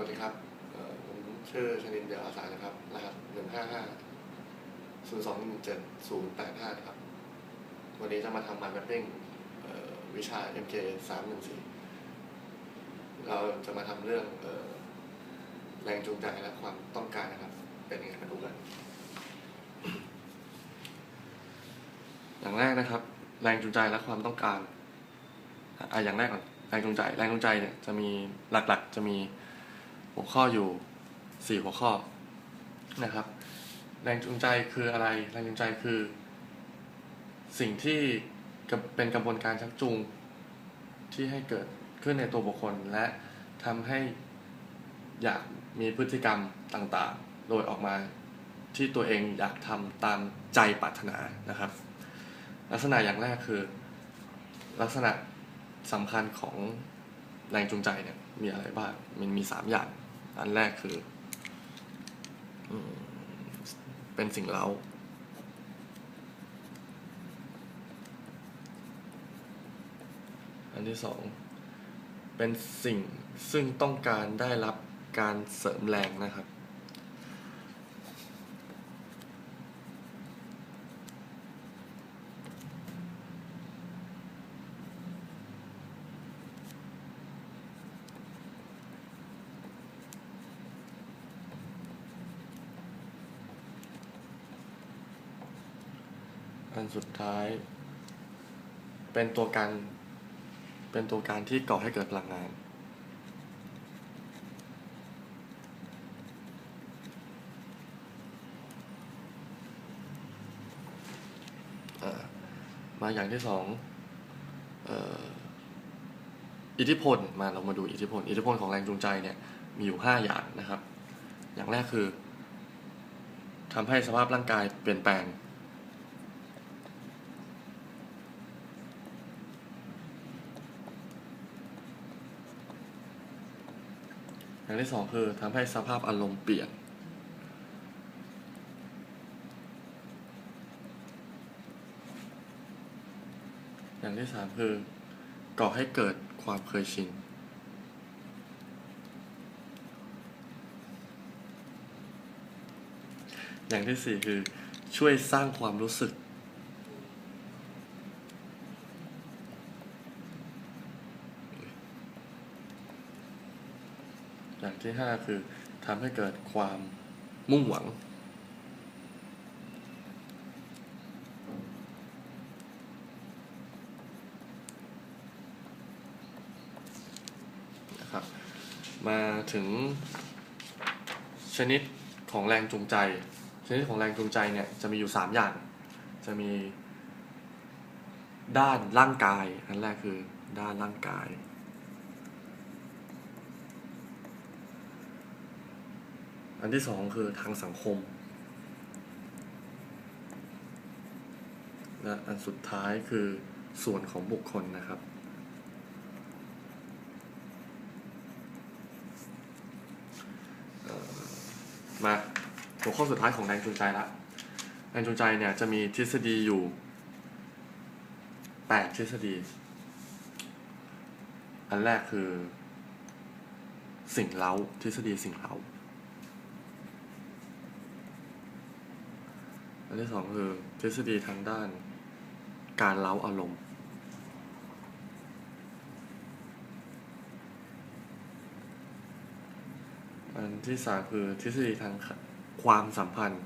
วัสดีครับผมชื่อชนินเดียวอาสานะครับ รหัสหนึ่งห้าห้าศูนย์สองหนึ่งเจ็ดศูนย์แปดห้าครับ วันนี้จะมาทำมาร์เก็ตติ้งวิชา MK สามหนึ่งสี่เราจะมาทำเรื่องออแรงจูงใจและความต้องการนะครับ เป็นยังไงมาดูกัน อย่างแรกนะครับ แรงจูงใจและความต้องการอะอย่างแรกก่อนแรงจูงใจ แรงจูงใจเนี่ยจะมีหลักๆ จะมี หัวข้ออยู่สี่หัวข้อนะครับ แรงจูงใจคืออะไร แรงจูงใจคือ สิ่งที่เป็นกระบวนการชักจูง ที่ให้เกิดขึ้นในตัวบุคคล และทำให้อยากมีพฤติกรรมต่างๆ โดยออกมาที่ตัวเองอยากทำตามใจปรารถนานะครับ ลักษณะอย่างแรกคือ ลักษณะสำคัญของแรงจูงใจเนี่ยมีอะไรบ้าง มันมีสามอย่าง อันแรกคืออเป็นสิ่งเล้าอันที่สองเป็นสิ่งซึ่งต้องการได้รับการเสริมแรงนะครับ อันสุดท้าย เป็นตัวการ เป็นตัวการที่ก่อให้เกิดพลังงาน มาอย่างที่สองอิทธิพล มาเรามาดูอิทธิพล อิทธิพลของแรงจูงใจเนี่ยมีอยู่ห้าอย่างนะครับ อย่างแรกคือทำให้สภาพร่างกายเปลี่ยนแปลง อย่างที่สองคือทำให้สภาพอารมณ์เปลี่ยน อย่างที่สามคือก่อให้เกิดความเคยชิน อย่างที่สี่คือช่วยสร้างความรู้สึก อย่าง ที่ห้าคือทำให้เกิดความมุ่งหวัง นะครับ มาถึงชนิดของแรงจูงใจ ชนิดของแรงจูงใจเนี่ยจะมีอยู่สามอย่าง จะมีด้านร่างกาย อันแรกคือด้านร่างกาย อันที่สองคือทางสังคม และอันสุดท้ายคือส่วนของบุคคลนะครับ มาหัวข้อสุดท้ายของแรงจูงใจละแรงจูงใจเนี่ยจะมีทฤษฎีอยู่แปดทฤษฎี อันแรกคือสิ่งเล้าทฤษฎีสิ่งเล้า อันที่สองคือทฤษฎีทางด้านการเล้าอารมณ์อันที่สามคือทฤษฎีทางความสัมพันธ์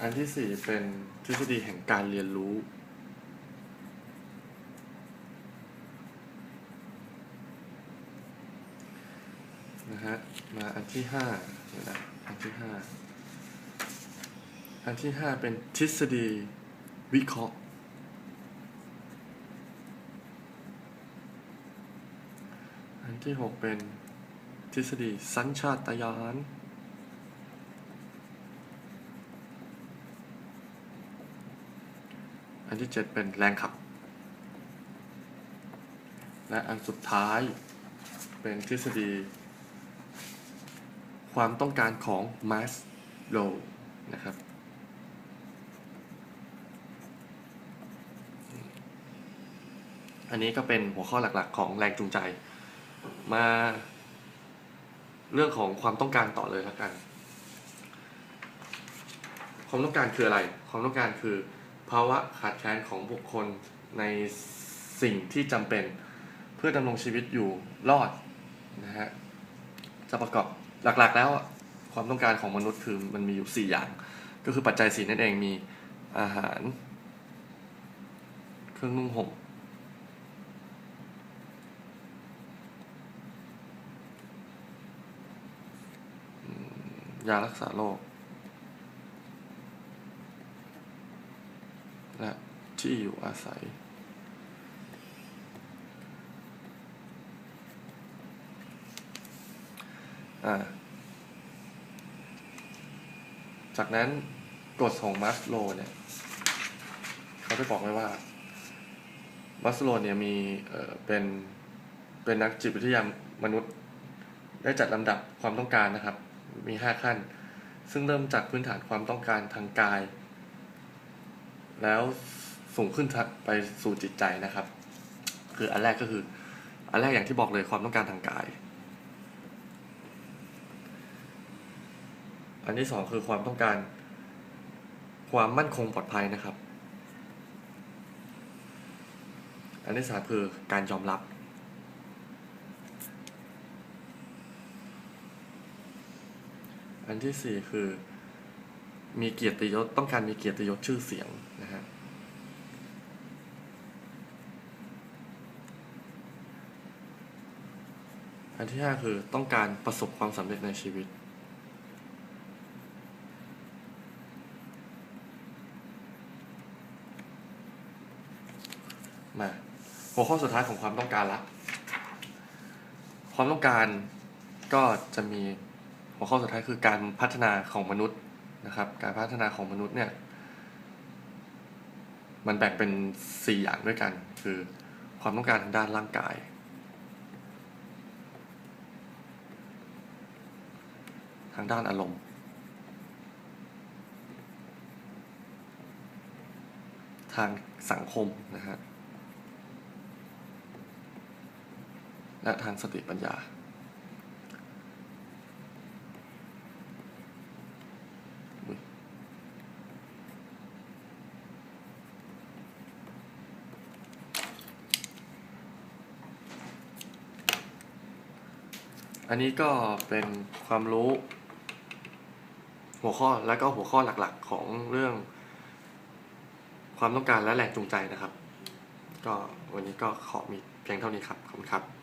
อันที่สี่เป็นทฤษฎีแห่งการเรียนรู้ นะฮะ มาอันที่ห้าเดี๋ยวนะอันที่ห้าอันที่ห้าเป็นทฤษฎีวิเคราะห์ อันที่หกเป็นทฤษฎีสัญชาตญาณอันที่เจ็ดเป็นแรงขับ และอันสุดท้ายเป็นทฤษฎี ความต้องการของมาสโลนะครับอันนี้ก็เป็นหัวข้อหลักๆ ของแรงจูงใจ มาเรื่องของความต้องการต่อเลยแล้วกัน ความต้องการคืออะไร ความต้องการคือ ภาวะขาดแคลนของบุคคลในสิ่งที่จำเป็น เพื่อดำรงชีวิตอยู่รอดนะฮะจะประกอบ หลักๆ แล้วความต้องการของมนุษย์คือมันมีอยู่ 4 อย่าง ก็คือปัจจัยสี่นั่นเองมีอาหาร เครื่องนุ่งห่มอืมยารักษาโรคและที่อยู่อาศัย อ่า จากนั้นกฎของมัสโลเนี่ยเขาได้บอกไว้ว่ามัสโลเนี่ยมีเเป็นเป็นนักจิตวิทยามนุษย์ ได้จัดลำดับความต้องการนะครับ มีห้าขั้น ซึ่งเริ่มจากพื้นฐานความต้องการทางกาย แล้วสูงขึ้นไปสู่จิตใจนะครับ คืออันแรกก็คือ อันแรกอย่างที่บอกเลยความต้องการทางกาย อันที่สองคือความต้องการ ความมั่นคงปลอดภัยนะครับ อันที่สามคือการยอมรับ อันที่สี่คือ มีเกียรติยศต้องการมีเกียรติยศชื่อเสียงนะฮะอันที่ห้าคือต้องการประสบความสำเร็จในชีวิต มา หัวข้อสุดท้ายของความต้องการละ ความต้องการก็จะมีหัวข้อสุดท้ายคือการพัฒนาของมนุษย์นะครับ การพัฒนาของมนุษย์เนี่ย มันแบ่งเป็นสี่อย่างด้วยกัน คือความต้องการทางด้านร่างกาย ทางด้านอารมณ์ ทางสังคมนะฮะ และทางสติปัญญา อันนี้ก็เป็นความรู้ หัวข้อและก็หัวข้อหลักๆของเรื่อง ความต้องการและแรงจูงใจนะครับ ก็วันนี้ก็ขอมีเพียงเท่านี้ครับ ขอบคุณครับ